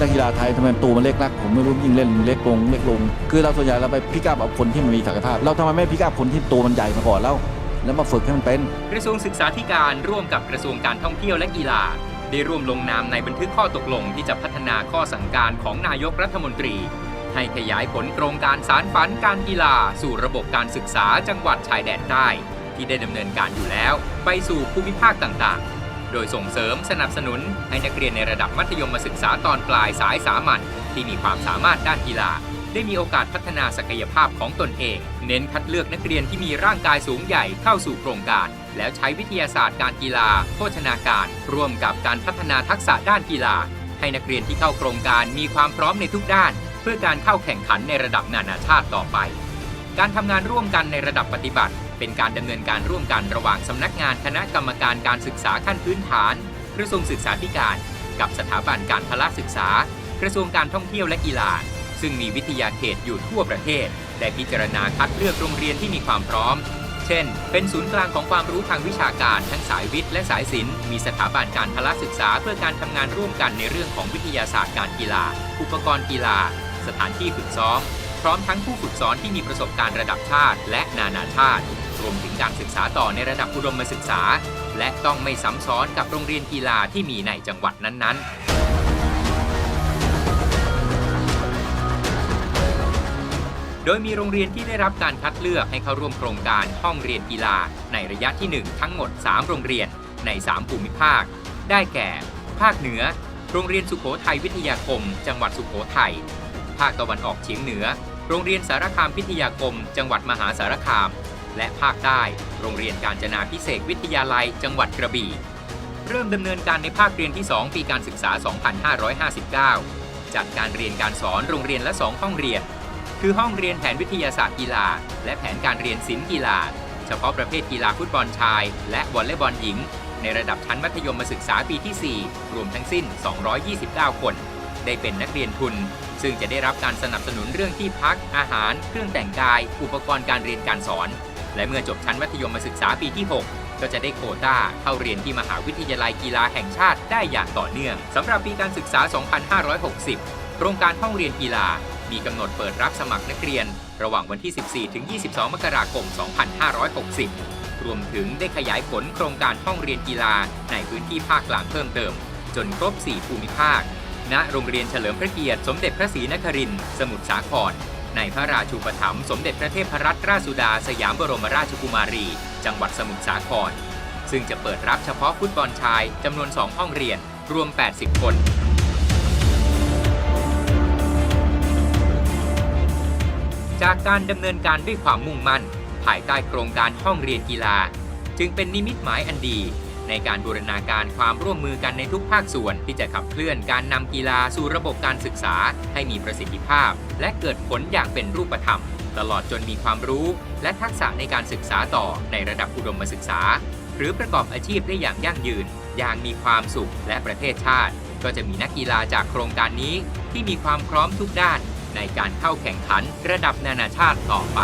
นักกีฬาไทยทำไมตัวมันเล็กนักผมไม่รู้ยิ่งเล่นเล็กลงเล็กลง คือเราส่วนใหญ่เราไปพิกอัพเอาคนที่มันมีศักยภาพ เราทำไมไม่พิกอัพคนที่ตัวมันใหญ่มาก่อนแล้วแล้วมาฝึกให้มันเป็น กระทรวงศึกษาธิการร่วมกับกระทรวงการท่องเที่ยวและกีฬา ได้ร่วมลงนามในบันทึกข้อตกลงที่จะพัฒนาข้อสั่งการของนายกรัฐมนตรี ให้ขยายผลโครงการสารฝันการกีฬา สู่ระบบการศึกษาจังหวัดชายแดนใต้ที่ได้ดำเนินการอยู่แล้ว ไปสู่ภูมิภาคต่างๆ โดยส่งเสริมสนับสนุนให้นักเรียนในระดับมัธยมศึกษาตอนปลายสายสามัญที่มีความสามารถด้านกีฬา ได้มีโอกาสพัฒนาศักยภาพของตนเอง เน้นคัดเลือกนักเรียนที่มีร่างกายสูงใหญ่เข้าสู่โครงการ แล้วใช้วิทยาศาสตร์การกีฬา โภชนาการ ร่วมกับการพัฒนาทักษะด้านกีฬา ให้นักเรียนที่เข้าโครงการมีความพร้อมในทุกด้าน เพื่อการเข้าแข่งขันในระดับนานาชาติต่อไป การทำงานร่วมกันในระดับปฏิบัติ เป็นการดำเนินการร่วมกันระหว่างสำนักงานคณะกรรมการการศึกษาขั้นพื้นฐานกระทรวงศึกษาธิการ กับสถาบันการพละศึกษา กระทรวงการท่องเที่ยวและกีฬาซึ่งมีวิทยาเขตอยู่ทั่วประเทศ ได้พิจารณาคัดเลือกโรงเรียนที่มีความพร้อม เช่น เป็นศูนย์กลางของความรู้ทางวิชาการทั้งสายวิทย์และสายศิลป์ มีสถาบันการพละศึกษาเพื่อการทำงานร่วมกันในเรื่องของวิทยาศาสตร์การกีฬา อุปกรณ์กีฬา สถานที่ฝึกซ้อม พร้อมทั้งผู้ฝึกสอนที่มีประสบการณ์ระดับชาติและนานาชาติ รวมถึงการศึกษาต่อในระดับอุดมศึกษา และต้องไม่ซ้ำซ้อนกับโรงเรียนกีฬาที่มีในจังหวัดนั้นๆโดยมีโรงเรียนที่ได้รับการคัดเลือกให้เข้าร่วมโครงการห้องเรียนกีฬา ในระยะที่ 1 ทั้งหมด 3 โรงเรียนใน 3 ภูมิภาค ได้แก่ ภาคเหนือ โรงเรียนสุโขทัยวิทยาคม จังหวัดสุโขทัยภาคตะวันออกเฉียงเหนือ โรงเรียนสารคามพิทยาคม จังหวัดมหาสารคาม และภาคใต้ โรงเรียนการจนาพิเศษวิทยาลัย จังหวัดกระบี่ เริ่มดำเนินการในภาคเรียนที่ 2 ปีการศึกษา 2559 จัดการเรียนการสอนโรงเรียนละ 2 ห้องเรียน คือห้องเรียนแผนวิทยาศาสตร์กีฬา และแผนการเรียนศิลป์กีฬา เฉพาะประเภทกีฬาฟุตบอลชาย และวอลเลย์บอลหญิง ในระดับชั้นมัธยมศึกษาปีที่ 4 รวมทั้งสิ้น 229 คน ได้เป็นนักเรียนทุนซึ่งจะได้รับการสนับสนุนเรื่องที่พัก อาหาร เครื่องแต่งกาย อุปกรณ์การเรียนการสอน และเมื่อจบชั้นมัธยมศึกษาปีที่ 6ก็จะได้โควต้าเข้าเรียนที่มหาวิทยาลัยกีฬาแห่งชาติได้อย่างต่อเนื่องสำหรับปีการศึกษา 2560 โครงการห้องเรียนกีฬา มีกำหนดเปิดรับสมัครนักเรียน ระหว่างวันที่ 14 ถึง 22 มกราคม 2560 รวมถึงได้ขยายผลโครงการห้องเรียนกีฬาในพื้นที่ภาคกลางเพิ่มเติม จนครบ 4 ภูมิภาค ณ โรงเรียนเฉลิมพระเกียรติสมเด็จพระศรีนครินทร์สมุทรสาคร ในพระราชูปถัมภ์สมเด็จพระเทพรัตนราชสุดาสยามบรมราชกุมารี จังหวัดสมุทรสาคร ซึ่งจะเปิดรับเฉพาะฟุตบอลชายจำนวน 2 ห้องเรียน รวม 80 คนจากการดำเนินการด้วยความมุ่งมั่น ภายใต้โครงการห้องเรียนกีฬา จึงเป็นนิมิตหมายอันดี ในการบูรณาการความร่วมมือกันในทุกภาคส่วน ที่จะขับเคลื่อนการนำกีฬาสู่ระบบการศึกษา ให้มีประสิทธิภาพ และเกิดผลอย่างเป็นรูปธรรม ตลอดจนมีความรู้ และทักษะในการศึกษาต่อในระดับอุดมศึกษา หรือประกอบอาชีพได้อย่างยั่งยืน อย่างมีความสุขและประเทศชาติ ก็จะมีนักกีฬาจากโครงการนี้ ที่มีความพร้อมทุกด้าน ในการเข้าแข่งขันระดับนานาชาติต่อไป